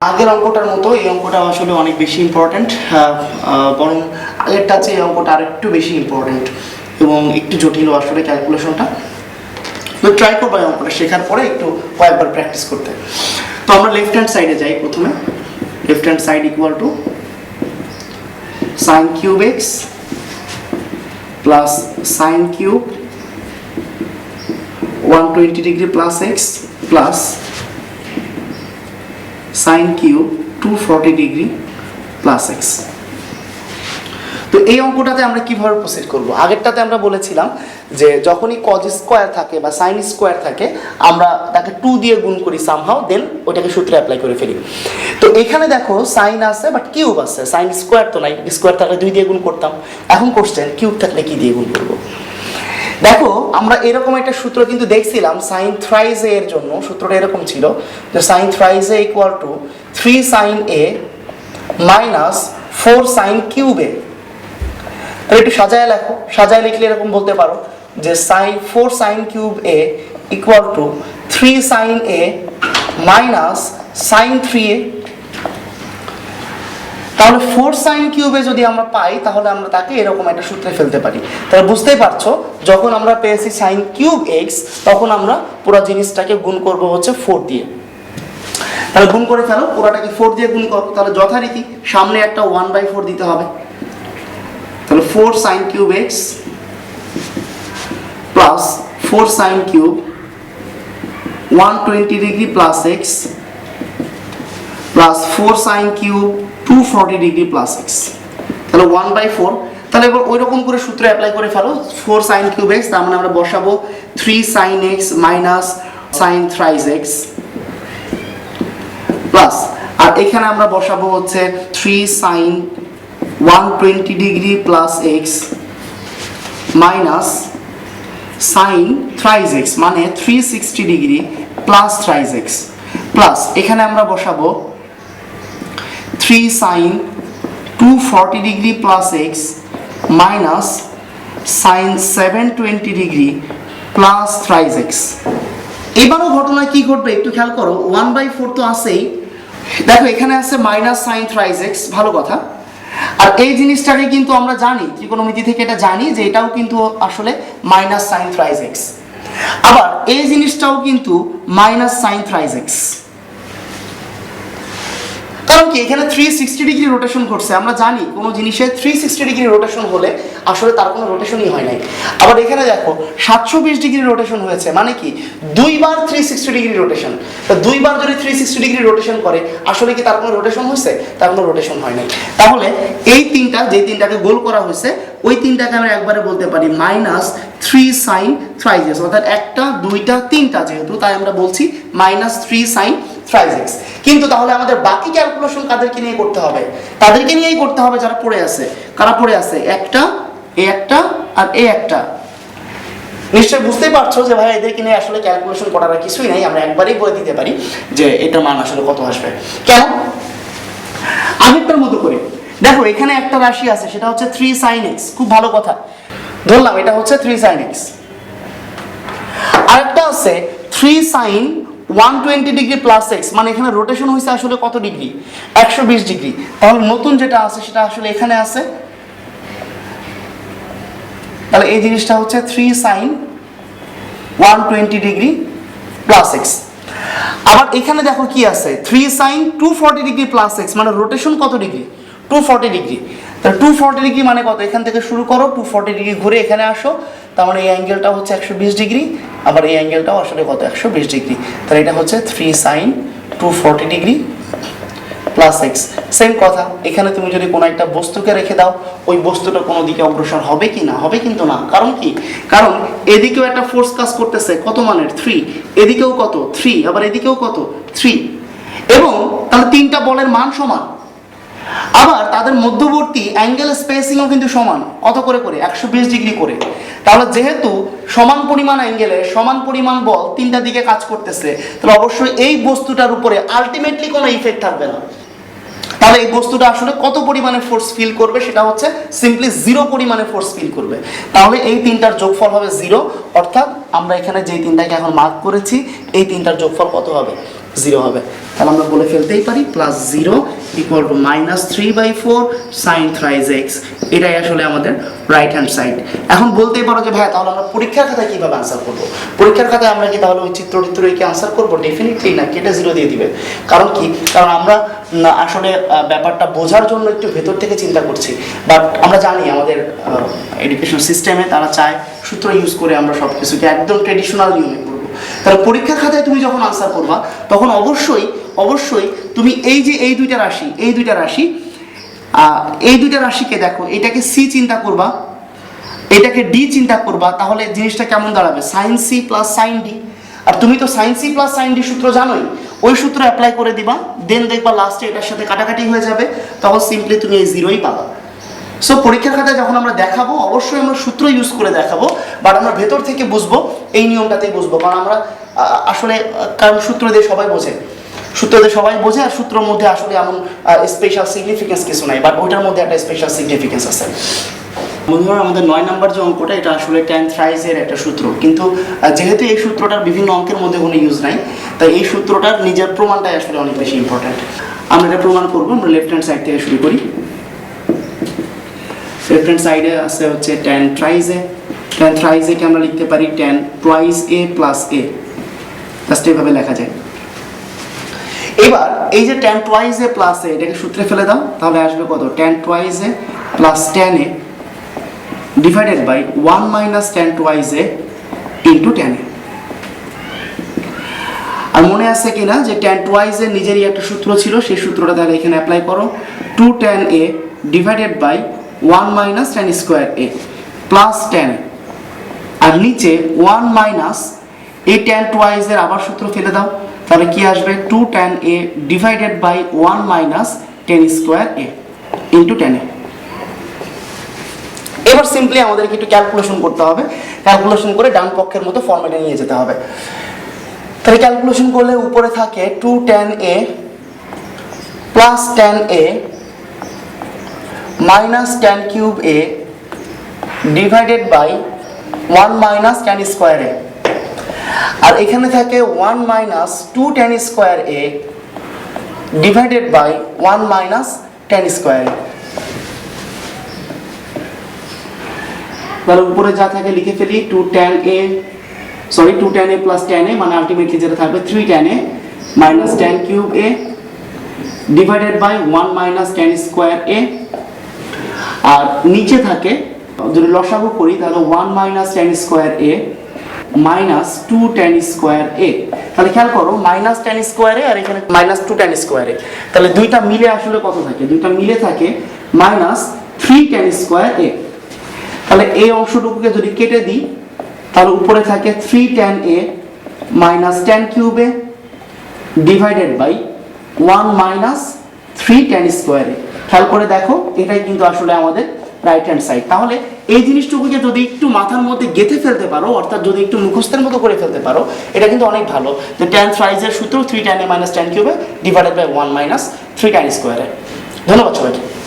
আগের অঙ্কটার মতো এই অঙ্কটা আসলে অনেক বেশি ইম্পর্ট্যান্ট বরং আগেরটা চেয়ে এই অঙ্কটা আরেকটু বেশি ইম্পর্ট্যান্ট এবং একটু জটিল আসলে ক্যালকুলেশনটা তো ট্রাই করব এই অঙ্কটা শেখার পরে একটু কয়েকবার প্র্যাকটিস করতে। তো আমরা লেফট হ্যান্ড সাইডে যাই প্রথমে। Left hand side equal to sine cube x plus sine cube one twenty degree plus x plus sine cube two forty degree plus x তো এই অঙ্কটাতে আমরা কীভাবে প্রসিড করব? আগেরটাতে আমরা বলেছিলাম যে যখনই কজ স্কোয়ার থাকে বা সাইন স্কোয়ার থাকে, আমরা তাকে টু দিয়ে গুণ করি সামহাও দেন ওটাকে সূত্রে অ্যাপ্লাই করে ফেলি। তো এখানে দেখো সাইন আছে বাট কিউব আছে। সাইন স্কোয়ার তো নাই স্কোয়ার থাকলে দুই দিয়ে গুণ করতাম। এখন কোশ্চেন কিউব থাকলে কি দিয়ে গুণ করব? দেখো, আমরা এরকম একটা সূত্র কিন্তু দেখছিলাম সাইন থ্রাইজ এর জন্য, সূত্রটা এরকম ছিল, যে sine thrice A equal to three sine A minus four sine cube তাহলে একটু সাজায় লেখো, সাজায় লিখলে এরকম বলতে পারো, যে sine four sine cube A equal to three sine A minus sine three A তাহলে ফোর সাইন কিউবে যদি আমরা পাই, তাহলে আমরা তাকে এরকম একটা সূত্রে ফেলতে পারি। তাহলে বুঝতেই পারছ, যখন আমরা পেয়েছি সাইন কিউব এক্স তখন আমরা পুরো জিনিসটাকে গুণ করব হচ্ছে ফোর দিয়ে। তাহলে গুণ করে ফেলো, পুরোটাকে ফোর দিয়ে গুণ করো, তাহলে যথারীতি সামনে একটা ওয়ান বাই ফোর দিতে হবে। তাহলে four sine cube x plus four sine cube one twenty degree plus x plus four sine cube two forty degree plus x তাহলে ওয়ান বাই ফোর তাহলে এবার ওই রকম করে সূত্র অ্যাপ্লাই করে ফেলো। ফোর সাইন কিউব এক্স তার মানে আমরা বসাবো three sine x minus sine thrice x plus আর এখানে আমরা বসাবো হচ্ছে three sine one twenty degree plus x minus sine thrice x মানে three sixty degree plus thrice x plus এখানে আমরা বসাবো three sine two forty degree plus x minus sine seven twenty degree plus thrice x এবারও ঘটনা কি ঘটবে একটু খেয়াল করো ওয়ান বাই ফোর তো আছেই। দেখো, এখানে আছে মাইনাস সাইন থ্রাইজ এক্স ভালো কথা। আর এই জিনিসটাকে কিন্তু আমরা জানি, ত্রিকোণমিতি থেকে এটা জানি যে এটাও কিন্তু আসলে মাইনাস সাইন থ্রাইজ এক্স আবার এই জিনিসটাও কিন্তু মাইনাস সাইন থ্রাইজ এক্স কারণ কি, এখানে থ্রি সিক্সটি ডিগ্রি রোটেশন ঘটছে। আমরা জানি কোনো জিনিসের থ্রি সিক্সটি ডিগ্রি রোটেশন হলে আসলে তার কোনো রোটেশনই হয় নাই। আবার এখানে দেখো, সাতশো বিশ ডিগ্রি রোটেশন হয়েছে। মানে কি, দুইবার থ্রি সিক্সটি ডিগ্রি রোটেশন তো দুইবার যদি থ্রি সিক্সটি ডিগ্রি রোটেশন করে, আসলে কি তার কোনো রোটেশন হয়েছে? তার কোনো রোটেশন হয় নাই। তাহলে এই তিনটা, যে তিনটাকে গোল করা হয়েছে, ওই তিনটাকে আমরা একবারে বলতে পারি মাইনাস থ্রি সাইন থ্রাইজেস অর্থাৎ একটা, দুইটা, তিনটা যেহেতু, তাই আমরা বলছি মাইনাস থ্রি সাইন থ্রাইজেক্স কিন্তু তাহলে আমাদের বাকি ক্যালকুলেশন কাদেরকে নিয়ে করতে হবে? তাদেরকে নিয়েই করতে হবে যারা পড়ে আছে। কারা পড়ে আছে? একটা, এ একটা আর এ একটা। নিশ্চয়ই বুঝতেই পারছ যে ভাই, এদেরকে নিয়ে আসলে ক্যালকুলেশন করার কিছুই নাই। আমরা একবারেই বলে দিতে পারি যে এটার মান আসলে কত আসবে। কেন? আগেরটার মতো করে। দেখো, এখানে একটা রাশি আছে, সেটা হচ্ছে থ্রি সাইন এক্স খুব ভালো কথা। ধরলাম, এটা হচ্ছে থ্রি সাইন এক্স আরেকটা আছে three sine one twenty degree plus x মানে এখানে রোটেশন হয়েছে আসলে কত ডিগ্রি একশো বিশ ডিগ্রি তাহলে নতুন যেটা আছে, সেটা আসলে এখানে আছে। তাহলে এই জিনিসটা হচ্ছে three sine one twenty degree plus x আবার এখানে দেখো কি আছে? Three sine two forty degree plus x মানে রোটেশন কত ডিগ্রি টু ফর্টি ডিগ্রি তাহলে টু ফর্টি ডিগ্রি মানে কত? এখান থেকে শুরু করো টু ফর্টি ডিগ্রি ঘুরে এখানে আসো। তার মানে এই অ্যাঙ্গেলটা হচ্ছে একশো বিশ ডিগ্রি, আবার এই অ্যাঙ্গেলটাও আসলে কত? একশো বিশ ডিগ্রি। তাহলে এটা হচ্ছে three sine two forty degree plus x same কথা, এখানে তুমি যদি কোনো একটা বস্তুকে রেখে দাও, ওই বস্তুটা কোনো দিকে অগ্রসর হবে কি না? হবে কিন্তু না। কারণ কি? কারণ এদিকেও একটা ফোর্স কাজ করতেছে, কত মানের? থ্রি এদিকেও কত? থ্রি আবার এদিকেও কত? থ্রি এবং তাহলে তিনটা বলের মান সমান। আবার তাদের মধ্যবর্তী অ্যাঙ্গেল স্পেসিংও কিন্তু সমান। কত করে করে? একশো বিশ ডিগ্রি করে। তাহলে যেহেতু সমান পরিমাণ অ্যাঙ্গেলে সমান পরিমাণ বল তিনটা দিকে কাজ করতেছে, তাহলে অবশ্যই এই বস্তুটার উপরে আলটিমেটলি কোনো ইফেক্ট থাকবে না। তাহলে এই বস্তুটা আসলে কত পরিমাণে ফোর্স ফিল করবে সেটা হচ্ছে সিম্পলি জিরো পরিমাণে ফোর্স ফিল করবে। তাহলে এই তিনটার যোগফল হবে জিরো অর্থাৎ আমরা এখানে যে তিনটাকে এখন মার্ক করেছি, এই তিনটার যোগফল কত হবে? জিরো হবে। তাহলে আমরা বলে ফেলতেই পারি plus zero equal to minus three by four sine thrice x এটাই আসলে আমাদের রাইট হ্যান্ড সাইড এখন বলতেই পারো যে ভাই তাহলে আমরা পরীক্ষার খাতায় কীভাবে আনসার করব? পরীক্ষার খাতায় আমরা কি তাহলে ওই চিত্র টিত্র এঁকে আনসার করব? ডেফিনেটলি না, কেটে জিরো দিয়ে দিবে। কারণ কি? কারণ আমরা আসলে ব্যাপারটা বোঝার জন্য একটু ভেতর থেকে চিন্তা করছি। বাট আমরা জানি আমাদের এডুকেশন সিস্টেমে তারা চায় সূত্র ইউজ করে আমরা সব কিছুকে একদম ট্রেডিশনাল নিয়মে করব। তাহলে পরীক্ষার খাতায় তুমি যখন আনসার করবা, তখন অবশ্যই অবশ্যই তুমি এই যে এই দুইটা রাশি, এই দুইটা রাশি এই দুইটা রাশিকে দেখো, এটাকে সি চিন্তা করবা, এটাকে ডি চিন্তা করবা, তাহলে জিনিসটা কেমন দাঁড়াবে? Sine C plus sine D আর তুমি তো sine C plus sine D সূত্র জানোই, ওই সূত্র অ্যাপ্লাই করে দিবা দেন দেখবা লাস্টে এটার সাথে কাটাকাটি হয়ে যাবে, তখন সিম্পলি তুমি এই জিরোই পাবা। সো পরীক্ষার খাতায় যখন আমরা দেখাবো, অবশ্যই আমরা সূত্র ইউজ করে দেখাবো বাট আমরা ভেতর থেকে বুঝব, এই নিয়মটাতেই বুঝব, কারণ আমরা আসলে, কারণ সূত্র দিয়ে সবাই বোঝে। সূত্র দিয়ে সবাই বোঝে আর সূত্রের মধ্যে আসলে এমন স্পেশাল সিগনিফিকেন্স কিছু নাই বাট ওইটার মধ্যে একটা স্পেশাল সিগনিফিকেন্স আছে। বন্ধুরা, আমাদের নয় নাম্বার যে অঙ্কটা, এটা আসলে টেন থ্রাইজের একটা সূত্র। কিন্তু যেহেতু এই সূত্রটার বিভিন্ন অঙ্কের মধ্যে কোনো ইউজ নাই, তাই এই সূত্রটার নিজের প্রমাণটাই আসলে অনেক বেশি ইম্পর্ট্যান্ট আমরা এটা প্রমাণ করব, আমরা লেফট হ্যান্ড সাইড থেকে শুরু করি। লেফট হ্যান্ড সাইডে আছে হচ্ছে টেন ট্রাইজে টেন থ্রাইজেকে আমরা লিখতে পারি ten twice a plus a just এইভাবে লেখা যায়। এবার, এই যে ten twice a plus a, এটাকে সূত্রে ফেলে দাও, তাহলে আসবে কত? Tan twice A plus tan A divided by one minus tan twice A into tan A. আর মনে আছে কিনা যে টেন টুয়াইস এর নিজেরই একটা সূত্র ছিল, সেই সূত্রটা তাহলে এখানে অ্যাপ্লাই করো। Two tan A divided by one minus tan square A plus tan আর নিচে ওয়ান মাইনাস এই টেন টুয়াইস এর আবার সূত্র ফেলে দাও। তাহলে কি আসবে? Two tan A divided by one minus tan square A into tan A এবার সিম্পলি আমাদেরকে একটু ক্যালকুলেশন করতে হবে। ক্যালকুলেশন করে ডান পক্ষের মতো ফর্মেটে নিয়ে যেতে হবে। তাহলে ক্যালকুলেশন করলে উপরে থাকে two tan A plus tan A minus tan cube A divided by one minus tan square A আর এখানে থাকে one minus two tan square A divided by one minus tan square A তাহলে উপরে যা থাকে লিখে ফেলি two tan A sorry two tan A plus tan A মানে ultimately যেটা থাকবে three tan A minus tan cube A divided by one minus tan square A আর নিচে থাকে, যদি লসাগু করি, তাহলে one minus tan square A minus two tan square A তাহলে খেয়াল করো মাইনাস টেন স্কোয়ারে আর এখানে মাইনাস টু টেন স্কোয়ারে তাহলে দুইটা মিলে আসলে কত থাকে? দুইটা মিলে থাকে minus three tan square A তাহলে এই অংশটুকুকে যদি কেটে দিই, তাহলে উপরে থাকে three tan A minus tan কিউবে divided by one minus three tan স্কোয়ারে খেয়াল করে দেখো, এটাই কিন্তু আসলে আমাদের রাইট হ্যান্ড সাইড তাহলে এই জিনিসটুকুকে যদি একটু মাথার মধ্যে গেঁথে ফেলতে পারো, অর্থাৎ যদি একটু মুখস্থের মতো করে ফেলতে পারো, এটা কিন্তু অনেক ভালো। যে টেন সাইজের সূত্র three tan A minus tan কিউবে divided by one minus three tan স্কোয়ারে ধন্যবাদ সবাইকে।